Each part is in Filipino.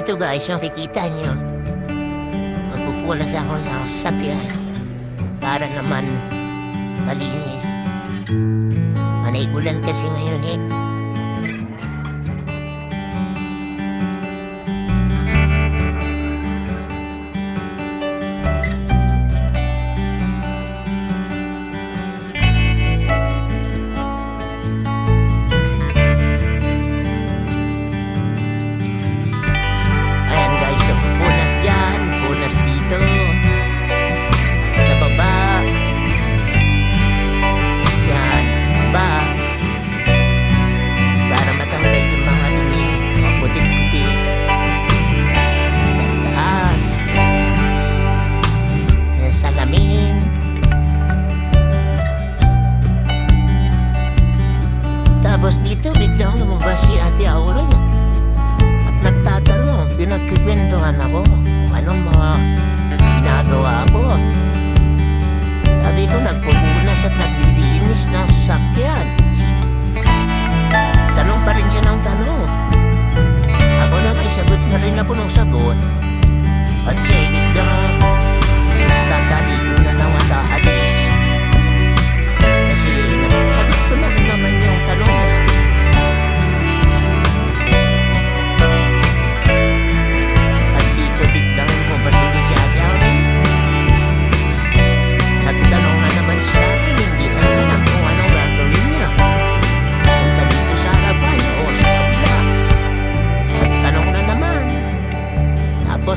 Ito guys, makikita niyo. Magpupulas ako ng sasakyan para naman malinis. Manay-ulan kasi ngayon eh. Pinagkikwentuhan ako. Anong mga ginagawa ko?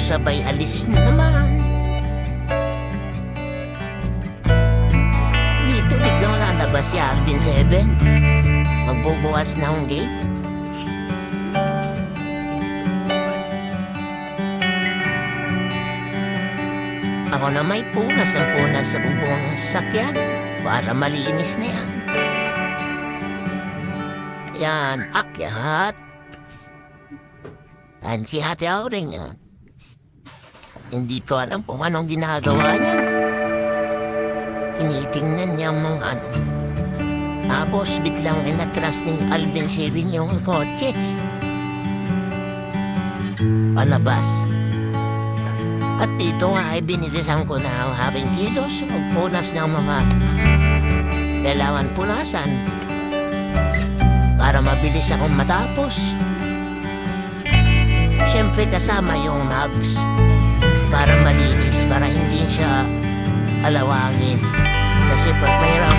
Sabay alis na naman. Dito biglang lalabas si Alvin Seven. Magbubukas na ang gate. Ako na may punas ang punas sa bubong ng sasakyan para malinis na yan. Yan, akyat. Yan si Ate Auring. ah. Hindi ko alam kung anong ginagawa niya. Tinitingnan niya ang ano. Tapos biglang inatras ni Alvin Sewin yung kotse. Palabas. At dito nga ay binilisan ko na ang haring kilos magpunas ng mga kailangan punasan para mabilis akong matapos. Siyempre kasama yung nugs para malinis, para hindi siya alawangin. Kasi pag mayroong